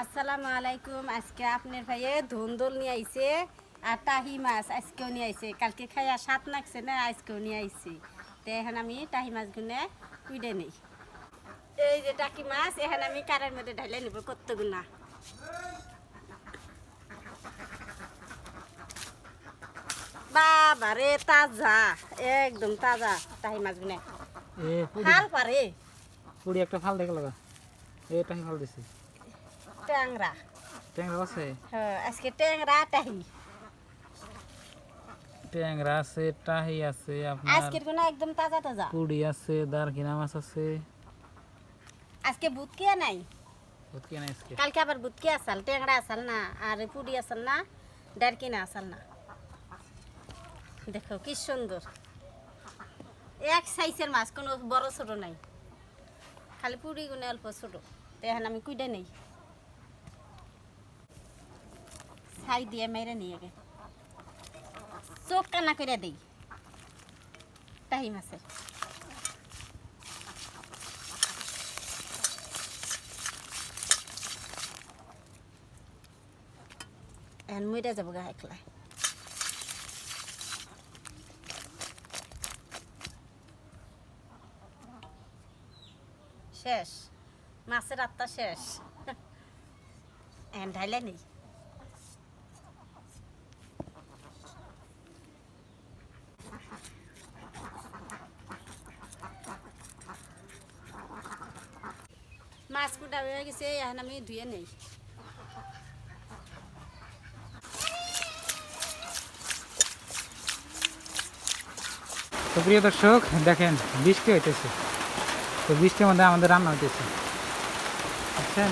আসসালামু আলাইকুম। আজকে আপনার ভাইয়ে ধুন্দল নিয়ে আইছে আর টাহি মাছ আজকেও নিয়ে আইছে। কালকে খাইয়া সাত নাকছে না আজকেও নিয়ে আইছে। তো এখন আমি টাহি মাছগুলো কুইডে নেই। এই যে টাকি মাছ এখন আমি কারের মধ্যে ঢাইলে নিব কতগুনা। বাবা রে তাজা একদম তাজা টাহি মাছগুলো এ পুরি। পারে একটা ফাল দেখে লাগা। এটা ফাল দিছি। ট্যাংরা ট্যাংরা আছে হ্যাঁ আজকে ট্যাংরা টাহি ট্যাংরা আছে টাহি আছে আপনার আজকের কোনো একদম তাজা তাজা পুরি আছে দারকিনা মাছ আছে আজকে বুতকিয়া নাই বুঝকি না আজকে কালকে আবার বুতকিয়া আসাল ট্যাংরা আসাল না আর পুরি আসাল না ডারকিনা আসাল না দেখো কি সুন্দর এক সাইজের মাছ কোনো বড় ছোট নাই খালি পুরি গুনে অল্প ছোট তো এখন আমি কুইডে নেই ছাই দিয়ে মেরে নিয়ে গে। চোখ কানা করে দেই। টাহি মাছের এখন মইরা যাব গা শেষ। মাছের আত্মা শেষ। এখন ঢাইলে নেই। মাছ কুটা হয়ে গেছে এখন আমি ধুয়ে নেই। তো প্রিয় দর্শক দেখেন বৃষ্টি হইতেছে। তো বৃষ্টির মধ্যে আমাদের রান্না হইতেছে। বুঝছেন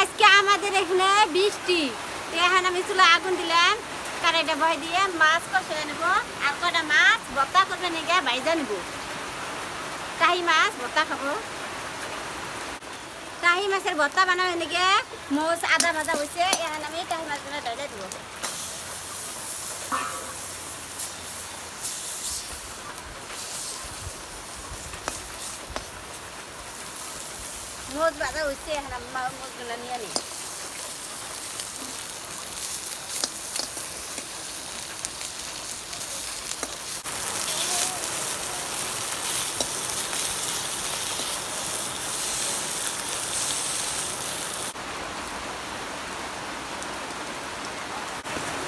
আজকে আমাদের এখানে বৃষ্টি। এখন আমি চুলা আগুন দিলাম কারেন্টে বয় দিয়ে মাছ কষে নেব আর কটা মাছ ভর্তা করবে নিগে ভাইজা নেব। টাহি মাছ ভর্তা খাব। টাহি মাছের ভর্তা বানাও এনেকে। মোষ আদা ভাজা হয়েছে এখন আমি টাহি মাছগুলো ডাইলে দিব। মোষ ভাজা হয়েছে এখন আমি মোষগুলো নিয়ে নিই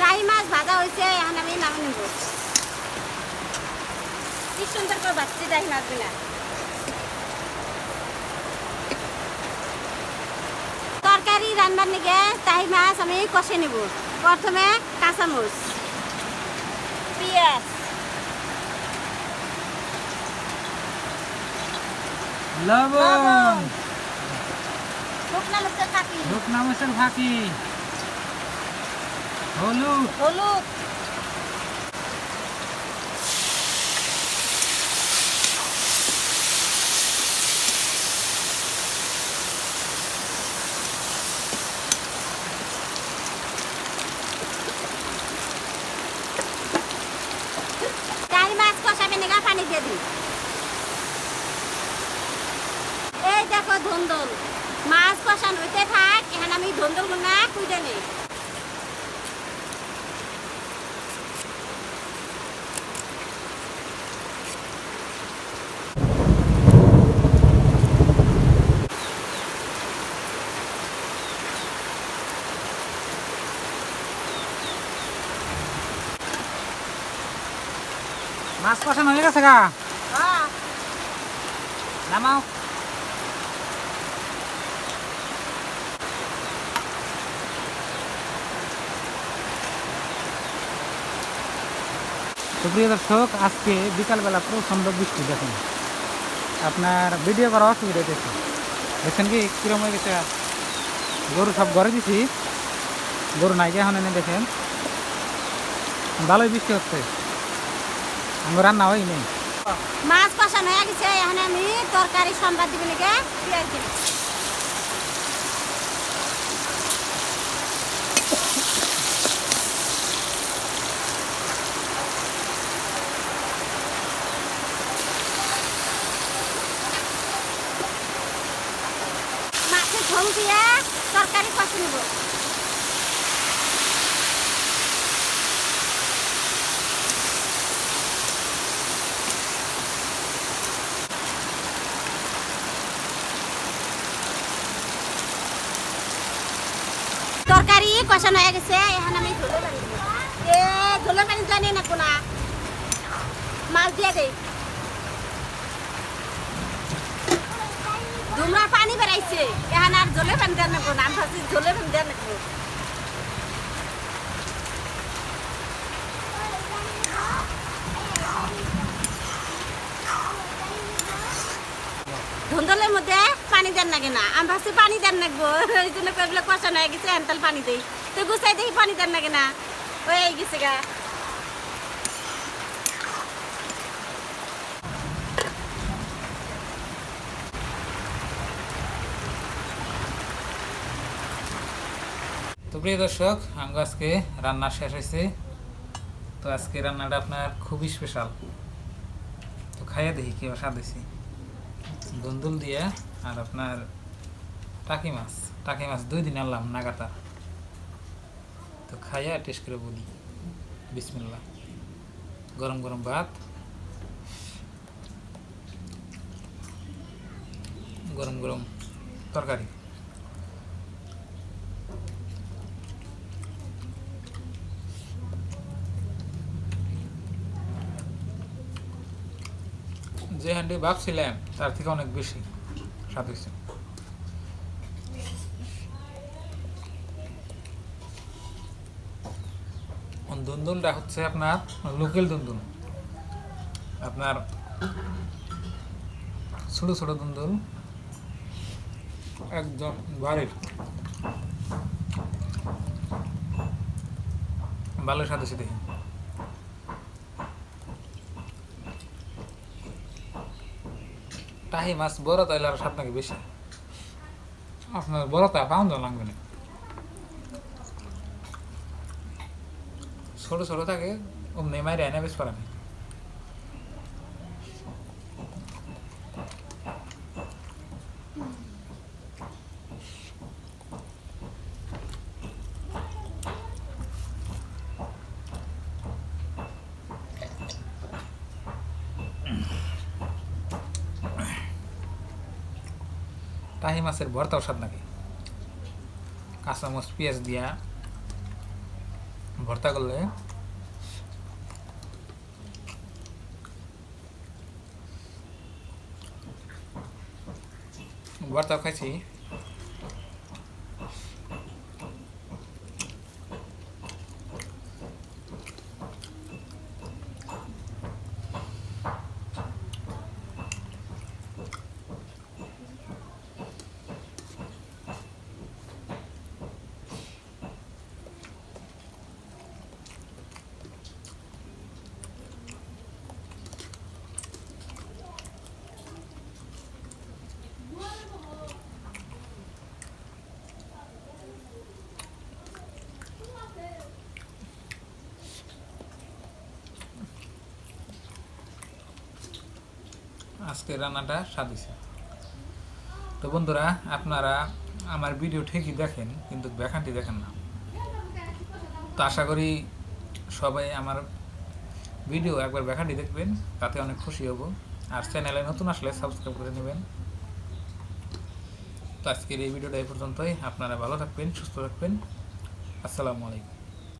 টাই মাছ ভাজা হয়েছে এখন কি সুন্দর করে ভাজছি টাই মাছগুলা তরকারি রান্নার নিগে টাই মাছ আমি কষে নেব প্রথমে কাঁচামরিচ পেঁয়াজ লবণ শুকনা মরিচের ফাঁকি। হলুদ। হলুদ চাই মাছ কষাবে নিগা পানি দিয়ে দিই এই দেখো ধন্দল? মাছ কষান হইতে থাক এখানে আমি ধন্দল গুনা কুইদে নেই মাছ কষানো হয়ে গেছে গা? হ্যাঁ। নামাও। তো প্রিয় দর্শক, আজকে বিকালবেলা প্রচণ্ড বৃষ্টি, দেখুন। আপনার ভিডিও করা অসুবিধা হইতেছে। দেখছেন কি, কিরম হয়ে গেছে? গরু সব ঘরে দিছি। গরু নাইকে এখন এনে দেখেন। ভালোই বৃষ্টি হচ্ছে। আমার রান্না হয় নেই। মাছ কষানো হয়ে গেছে এখানে আমি তরকারি সম্বাদ দিব নাকি পেঁয়াজ দিব মাছের ঝোল দিয়ে তরকারি কষে নেব। তরকারি কষানো হয়ে গেছে, এখন আমি ঝোলের পানি এ, ঝোলের পানি জানি না। কোনা মাছ দিয়ে দেই বেড়াইছে এখন আর জলে পানি দেন না আমি জলে পানি দেন নাকবো ধুন্দলের মধ্যে পানি দেন নাকি না? আমি ভাবছি পানি দেন নাকবো। ওই জন্য কয়েকগুলো কষানো হয়ে গেছে এনতাল পানি দেই তো গুছাই দেখি পানি দেন নাকি না? ওই গেছে গা। তো প্রিয় দর্শক, আঙ্গ আজকে রান্না শেষ হয়েছে। তো আজকে রান্নাটা আপনার খুবই স্পেশাল তো খাইয়ে দেখি কি স্বাদ হয়েছে। দুন্দুল দিয়ে আর আপনার টাকি মাছ। টাকি মাছ দুই দিন আনলাম নাগাতা তো খাইয়া টেস্ট করে বলি। বিসমিল্লা গরম গরম ভাত। গরম গরম তরকারি। যে হান্ডি ভাবছিলাম, তার থেকে অনেক বেশি স্বাদ হয়েছে। দুন্দুলটা হচ্ছে আপনার লোকাল দুন্দুল? আপনার ছোট ছোট দুন্দুল, একদম বাড়ির। ভালো স্বাদ হয়েছে টাহি মাছ বড় তাইলে আর স্বাদ নাকি বেশি। আপনার বড় তা পাউন্ড লাগবে না। ছোট ছোট থাকে, অমনি মারি এনে বেশ পারে না টাহি মাছের ভর্তাও স্বাদ নাকি? কাঁচামচ পেঁয়াজ দিয়া ভর্তা করলে? ভর্তাও খাইছি। আজকে রান্নাটা স্বাদ হয়েছে তো বন্ধুরা, আপনারা আমার ভিডিও ঠিকই দেখেন, কিন্তু ব্যাখানটি দেখেন না। তো আশা করি সবাই আমার ভিডিও একবার ব্যাখানটি দেখবেন, তাতে অনেক খুশি হব। আর চ্যানেলে নতুন আসলে সাবস্ক্রাইব করে নেবেন। তো আজকের এই ভিডিওটা এই পর্যন্তই। আপনারা ভালো থাকবেন, সুস্থ থাকবেন। আসসালামু আলাইকুম।